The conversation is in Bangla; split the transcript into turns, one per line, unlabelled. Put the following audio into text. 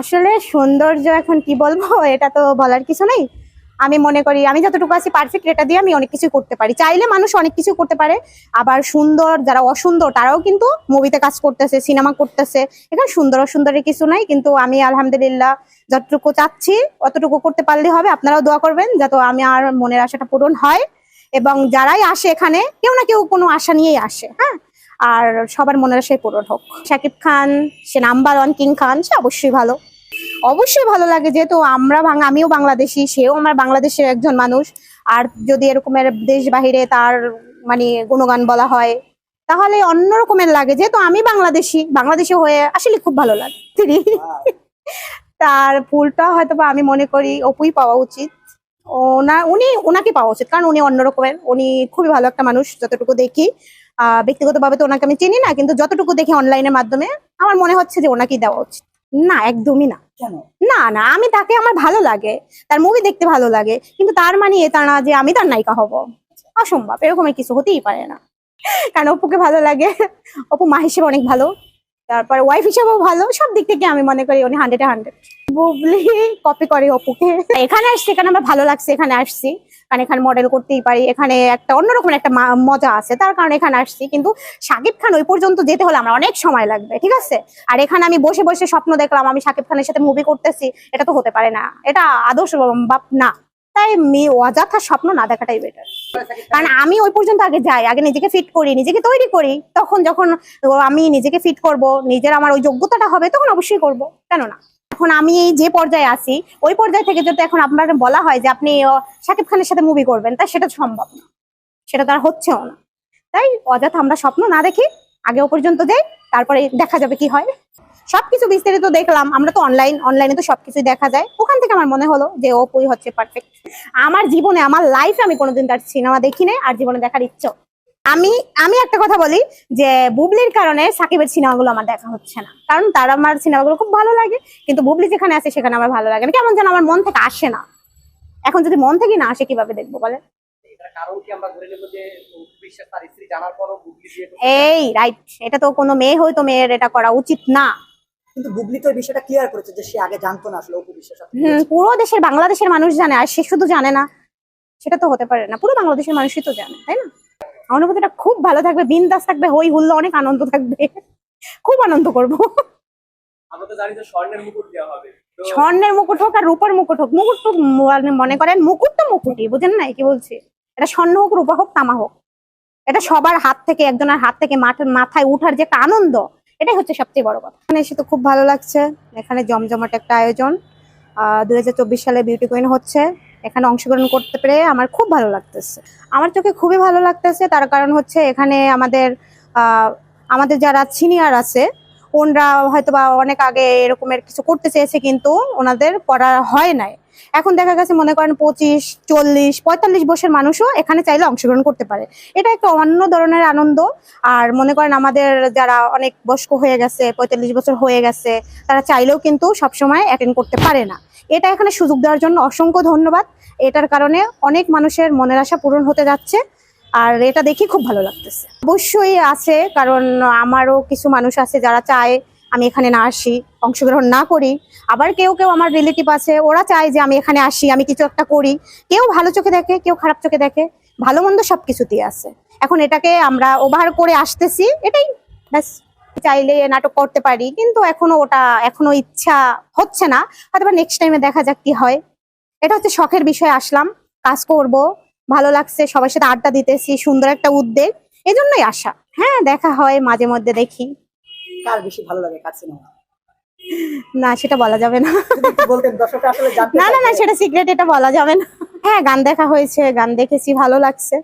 আসলে সৌন্দর্য এখন কি বলব, এটা তো বলার কিছু নেই। আমি মনে করি, আমি যতটুকু আছি পারফেক্ট এটা দিয়ে আমি অনেক কিছু করতে পারি। চাইলে মানুষ অনেক কিছু করতে পারে, আবার সুন্দর, যারা অসুন্দর, তারাও কিন্তু মুভিতে কাজ করতেছে সিনেমা করতেছে। এখানে সুন্দর, অসুন্দরের কিছু নাই, কিন্তু আমি আলহামদুলিল্লাহ যতটুকু চাচ্ছি, অতটুকু করতে পারলে হবে। আপনারাও দোয়া করবেন, যাতে আমি আর মনের আশাটা পূরণ হয়। এবং যারাই আসে এখানে, কেউ না কেউ কোনো আশা নিয়েই আসে হ্যাঁ? আর সবার মনের আশাই পূরণ হোক। শাকিব খান, সে নাম্বার ওয়ান কিং খান সে অবশ্যই ভালো। অবশ্যই ভালো লাগে, যেহেতু আমরা আমিও বাংলাদেশি, সেও আমার বাংলাদেশের একজন মানুষ। আর যদি এরকমের দেশ বাহিরে তার মানে গুণগান বলা হয়, তাহলে অন্য রকমের লাগে। যেহেতু আমি বাংলাদেশি বাংলাদেশি হয়ে আসলে খুব ভালো লাগে। তার ফুলটা হয়তো বা আমি মনে করি অপুই পাওয়া উচিত। ওনা, উনি ওনাকে পাওয়া উচিত, কারণ উনি অন্য রকমের। উনি খুবই ভালো একটা মানুষ, যতটুকু দেখি। ব্যক্তিগতভাবে তো ওনাকে আমি চিনি না, কিন্তু যতটুকু দেখি অনলাইনের মাধ্যমে, আমার মনে হচ্ছে যে ওনাকেই দেওয়া উচিত। না, একদমই না। না না, আমি তাকে আমার ভালো লাগে, তার মুভি দেখতে ভালো লাগে, কিন্তু তার মানে এটা না যে আমি তার নায়িকা হব। অসম্ভব এরকমের কিছু হতেই পারে না। কারণ অপুকে ভালো লাগে, অপু মা হিসেবে অনেক ভালো, তারপর ওয়াইফ হিসেবেও ভালো, সব দিক থেকে আমি মনে করি উনি হান্ড্রেডে হান্ড্রেড বুবলি কপি করে অপুকে। এখানে আসছি, এখানে আমার ভালো লাগছে, এখানে আসছি। কারণ এখানে মডেল করতেই পারি। এখানে একটা অন্যরকম একটা মজা আছে, তার কারণে এখানে আসছি। কিন্তু শাকিব খান ওই পর্যন্ত যেতে হলে আমার অনেক সময় লাগবে, ঠিক আছে? আর এখানে আমি বসে বসে স্বপ্ন দেখলাম, আমি শাকিব খানের সাথে মুভি করতেছি, এটা তো হতে পারে না। এটা আদর্শ বাপ, না। তাই মি- অযথা স্বপ্ন না দেখাটাই বেটার কারণ আমি ওই পর্যন্ত আগে যাই, আগে নিজেকে ফিট করি, নিজেকে তৈরি করি। তখন যখন আমি নিজেকে ফিট করব, নিজের আমার ওই যোগ্যতাটা হবে, তখন অবশ্যই করব কেন না এখন আমি এই যে পর্যায়ে আছি, ওই পর্যায় থেকে যদি এখন আপনার বলা হয় যে আপনি শাকিব খানের সাথে মুভি করবেন, তা সেটা সম্ভব না। সেটা তো আর হচ্ছেও না। তাই অযথা আমরা স্বপ্ন না দেখি আগে ও পর্যন্ত যাই, তারপরে দেখা যাবে কি হয়। সবকিছু বিস্তারিত দেখলাম, আমরা তো অনলাইন অনলাইনে তো সবকিছু দেখা যায়। ওখান থেকে আমার মনে হলো যে ওপই হচ্ছে পারফেক্ট আমার জীবনে, আমার লাইফে আমি কোনোদিন তার সিনেমা দেখি নাই আর জীবনে দেখার ইচ্ছেও আমি আমি একটা কথা বলি যে বুবলির কারণে সাকিবের সিনেমাগুলো আমার দেখা হচ্ছে না। কারণ তার আমার সিনেমাগুলো খুব ভালো লাগে কিন্তু বুবলি যেখানে আছে সেখানে আমার ভালো লাগে না। কেমন যেন আমার মন থেকে আসে না। এখন যদি মন থেকে না আসে কীভাবে দেখব বলে
এটার কারণ কি আমরা ধরে নেব যে অপু বিশ্বাস তার স্ত্রী জানার পরও বুবলি দিয়ে
এই রাইট এটা তো কোনো মেয়ে হয়তো মেয়ের এটা করা উচিত না।
কিন্তু বুবলি তো বিষয়টা ক্লিয়ার করেছে যে সে আগে জানতো না আসলে অপু বিশ্বাস
পুরো দেশের বাংলাদেশের মানুষ জানে আর সে শুধু জানে না। সেটা তো হতে পারে না। পুরো বাংলাদেশের মানুষই তো জানে তাই না? অনুভূতিটা খুব ভালো থাকবে বিন্দাস থাকবে হই হুল্লো অনেক আনন্দ থাকবে। খুব আনন্দ করব।
আমরা তো জানি যে স্বর্ণের মুকুট দেওয়া হবে।
স্বর্ণের মুকুট হোক আর রূপার মুকুট হোক মুকুট তো ম- মনে করেন মুকুট তো মুকুটই বুঝেন না কি বলছি। এটা স্বর্ণ হোক রূপা হোক তামা হোক। এটা সবার হাত থেকে একজনের হাত থেকে মাঠের মাথায় উঠার যে একটা আনন্দ এটাই হচ্ছে সবচেয়ে বড় কথা। এখানে এসে তো খুব ভালো লাগছে। এখানে জমজমাট একটা আয়োজন। আহ দুই হাজার চব্বিশ সালে বিউটি কুইন হচ্ছে। এখানে অংশগ্রহণ করতে পেরে আমার খুব ভালো লাগতেছে। আমার চোখে খুবই ভালো লাগতেছে, তার কারণ হচ্ছে এখানে আমাদের আমাদের যারা সিনিয়র আছে, ওনরা হয়তো বা অনেক আগে এরকমের কিছু করতে চেয়েছে, কিন্তু ওনাদের করা হয় নাই। এখন দেখা গেছে, মনে করেন পঁচিশ, চল্লিশ, পঁয়তাল্লিশ বছর মানুষও এখানে চাইলে অংশগ্রহণ করতে পারে। এটা একটা অন্য ধরনের আনন্দ। আর মনে করেন আমাদের যারা অনেক বয়স্ক হয়ে গেছে, পঁয়তাল্লিশ বছর হয়ে গেছে, তারা চাইলেও কিন্তু সবসময় অ্যাটেন্ড করতে পারে না। এটা এখানে সুযোগ দেওয়ার জন্য অসংখ্য ধন্যবাদ। এটার কারণে অনেক মানুষের মনের আশা পূরণ হতে যাচ্ছে। আর এটা দেখি খুব ভালো লাগতেছে। অবশ্যই আছে, কারণ আমারও কিছু মানুষ আছে যারা চায় আমি এখানে না আসি, অংশগ্রহণ না করি। আবার কেউ কেউ আমার রিলেটিভ আছে, ওরা চায় যে আমি এখানে আসি, আমি কিছু একটা করি। কেউ ভালো চোখে দেখে, কেউ খারাপ চোখে দেখে, ভালো মন্দ সবকিছুতেই আছে। এখন এটাকে আমরা ওভার করে আসতেছি, এটাই, ব্যাস। চাইলে নাটক করতে পারি, কিন্তু এখনও ওটা, এখনও ইচ্ছা হচ্ছে না। হয়তো নেক্সট টাইমে দেখা যাক কি হয়। এটা হচ্ছে শখের বিষয়ে আসলাম, কাজ করব, ভালো লাগছে, সবার সাথে আড্ডা দিতেছি, সুন্দর একটা উদ্যোগ, এজন্যই আসা। হ্যাঁ দেখা হয়, মাঝে মধ্যে দেখি।
কার বেশি ভালো লাগে কার সিনেমা
না সেটা বলা যাবে না।
বলতেন দর্শক আসলে জানতে
না না না সেটা সিক্রেট এটা বলা যাবে না। হ্যাঁ গান দেখা হয়েছে গান দেখেছি ভালো লাগছে।